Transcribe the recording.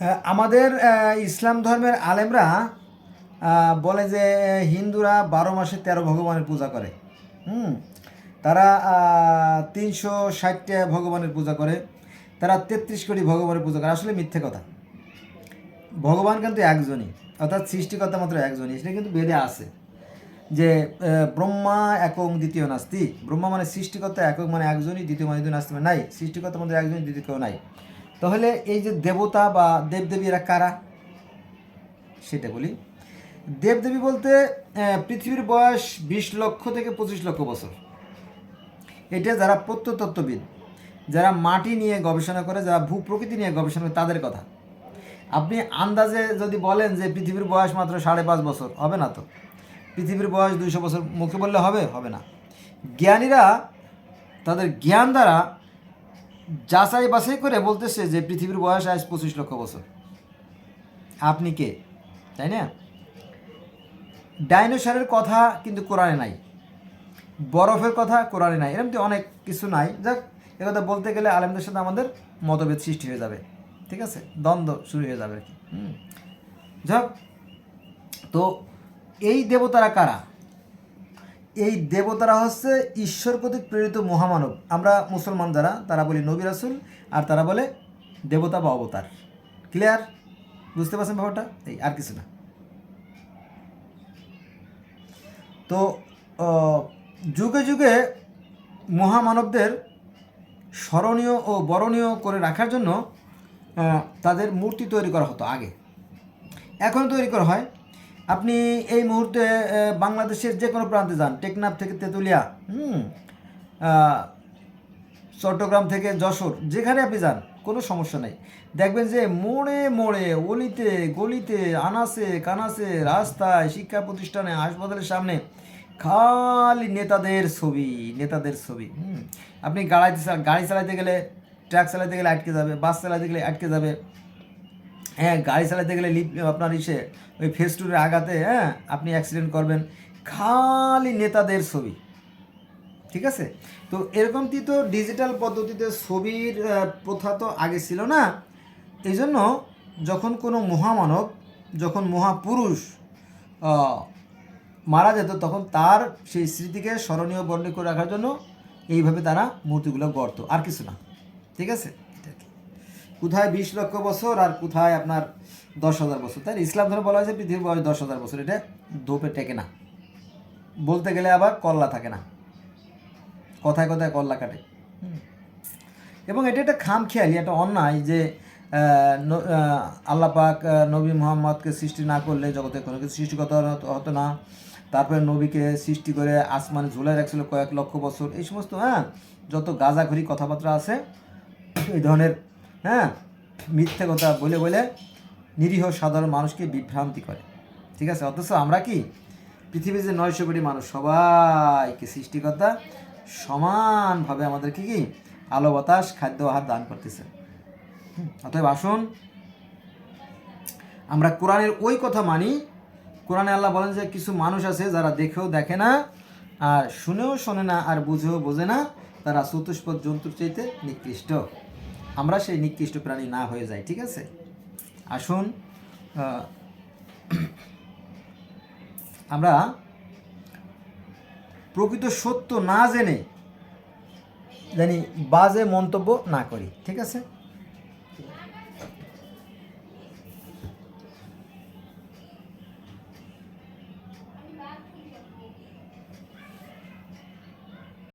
আমাদের ইসলাম ধর্মের আলেমরা বলে যে হিন্দুরা বারো মাসে তেরো ভগবানের পূজা করে। হুম? তারা তিনশো ষাটটা ভগবানের পূজা করে। তারা তেত্রিশ কোটি ভগবানের পূজা করে। আসলে মিথ্যে কথা। ভগবান কিন্তু একজনই। অর্থাৎ সৃষ্টিকর্তা মাত্র একজনই। সেটা কিন্তু বেদে আছে। যে ব্রহ্মা একক দ্বিতীয় নাস্তি। ব্রহ্মা মানে সৃষ্টিকর্তা একক মানে একজনই, দ্বিতীয় মানে দ্বিতীয় নাস্তি মানে নাই। সৃষ্টিকর্তা মধ্যে একজনই, দ্বিতীয় কেউ নাই। তাহলে এই যে দেবতা বা দেবদেবীরা কারা? সেটা বলি। দেবদেবী বলতে পৃথিবীর বয়স বিশ লক্ষ থেকে পঁচিশ লক্ষ বছর। এটা যারা প্রত্যতত্ত্ববিদ যারা মাটি নিয়ে গবেষণা করে, যারা ভূ প্রকৃতি নিয়ে গবেষণা করে, তাদের কথা। আপনি আন্দাজে যদি বলেন যে পৃথিবীর বয়স মাত্র সাড়ে পাঁচ বছর, হবে না তো? পৃথিবীর বয়স দুইশো বছর মুখে বললে হবে হবে না। জ্ঞানীরা তাদের জ্ঞান দ্বারা যাচাই বাছাই করে বলতেছে যে পৃথিবীর বয়স আজ পঁচিশ লক্ষ বছর। আপনি কে? তাই না? ডাইনোসরের কথা কিন্তু কোরআনে নাই। বরফের কথা কোরআনে নাই। এরকম অনেক কিছু নাই। যাক কথা বলতে গেলে আলেমদের সাথে আমাদের মতভেদ সৃষ্টি হয়ে যাবে। ঠিক আছে? দ্বন্দ্ব শুরু হয়ে যাবে আর কি। হুম। যাক, তো এই দেবতারা কারা? এই দেবতারা হচ্ছে ঈশ্বর কর্তৃক প্রেরিত মহামানব। আমরা মুসলমান যারা, তারা বলি নবী রাসুল, আর তারা বলে দেবতা বা অবতার। ক্লিয়ার বুঝতে পারছেন ব্যাপারটা? এই, আর কিছু না। তো যুগে যুগে মহামানবদের স্মরণীয় ও বরণীয় করে রাখার জন্য তাদের মূর্তি তৈরি করা হতো আগে। এখন তৈরি করা হয় আপনি এই মুহূর্তে বাংলাদেশের যে কোনো প্রান্তে যান, টেকনাফ থেকে তেঁতুলিয়া, হুম চট্টগ্রাম থেকে যশোর, যেখানে আপনি যান, কোনো সমস্যা নেই। দেখবেন যে মোড়ে মোড়ে, অলিতে, গলিতে আনাসে কানাসে রাস্তায়, শিক্ষা প্রতিষ্ঠানে, হাসপাতালের সামনে, খালি নেতাদের ছবি নেতাদের ছবি, হুম। আপনি গাড়াইতে গাড়ি চালাতে গেলে, ট্রাক চালাতে গেলে আটকে যাবে, বাস চালাতে গেলে আটকে যাবে হ্যাঁ গাড়ি চালাতে গেলে লিপ আপনার ইসে, ওই ফেস ফেস্টুনের আঘাতে হ্যাঁ আপনি অ্যাক্সিডেন্ট করবেন। খালি নেতাদের ছবি। ঠিক আছে? তো এরকমটি তো ডিজিটাল পদ্ধতিতে ছবির প্রথা তো আগে ছিল না? এই জন্য যখন কোনো মহামানব, যখন মহাপুরুষ মারা যেত, তখন তার সেই স্মৃতিকে স্মরণীয় বর্ণী করে রাখার জন্য এইভাবে তারা মূর্তিগুলো গড়ত। আর কিছু না। ঠিক আছে? কি। কোথায় বিশ লক্ষ বছর আর কোথায় আপনার দশ হাজার বছর? তাই ইসলাম ধর্মে বলা হয়েছে পৃথিবীর বয়স দশ হাজার বছর। এটা ধোপে টেকে না। বলতে গেলে আবার কল্লা থাকে না। কথায় কথায় কল্লা কাটে। এবং এটা একটা খামখেয়ালি, একটা অন্যায় যে আল্লাহ পাক নবী মোহাম্মদকে সৃষ্টি না করলে জগতে কোনো কিছু সৃষ্টি করতে হতো- না। তারপরে নবীকে সৃষ্টি করে আসমানে ঝুলাই রাখছিল কয়েক লক্ষ বছর। এই সমস্ত হ্যাঁ যত গাঁজাখড়ি কথাবার্তা আছে, এই ধরনের হ্যাঁ? মিথ্যে কথা বলে বলে নিরীহ সাধারণ মানুষকে বিভ্রান্তি করে। ঠিক আছে? অথচ আমরা কি? পৃথিবীর যে নয়শো কোটি মানুষ, সবাইকে সৃষ্টিকর্তা সমানভাবে আমাদেরকে কি? আলো, বাতাস, খাদ্য, আহার দান করতেছে। অতএব আসুন, আমরা কোরআনের ওই কথা মানি। কোরআনে আল্লাহ বলেন যে কিছু মানুষ আছে যারা দেখেও দেখে না, আর শুনেও শোনে না, আর বুঝেও বোঝে না, তারা চতুষ্পদ জন্তুর চাইতে নিকৃষ্ট। আমরা সেই নিকৃষ্ট প্রাণী না হয়ে যাই, ঠিক আছে? আসুন আমরা প্রকৃত সত্য না জেনে জানি বাজে মন্তব্য না করি, ঠিক আছে?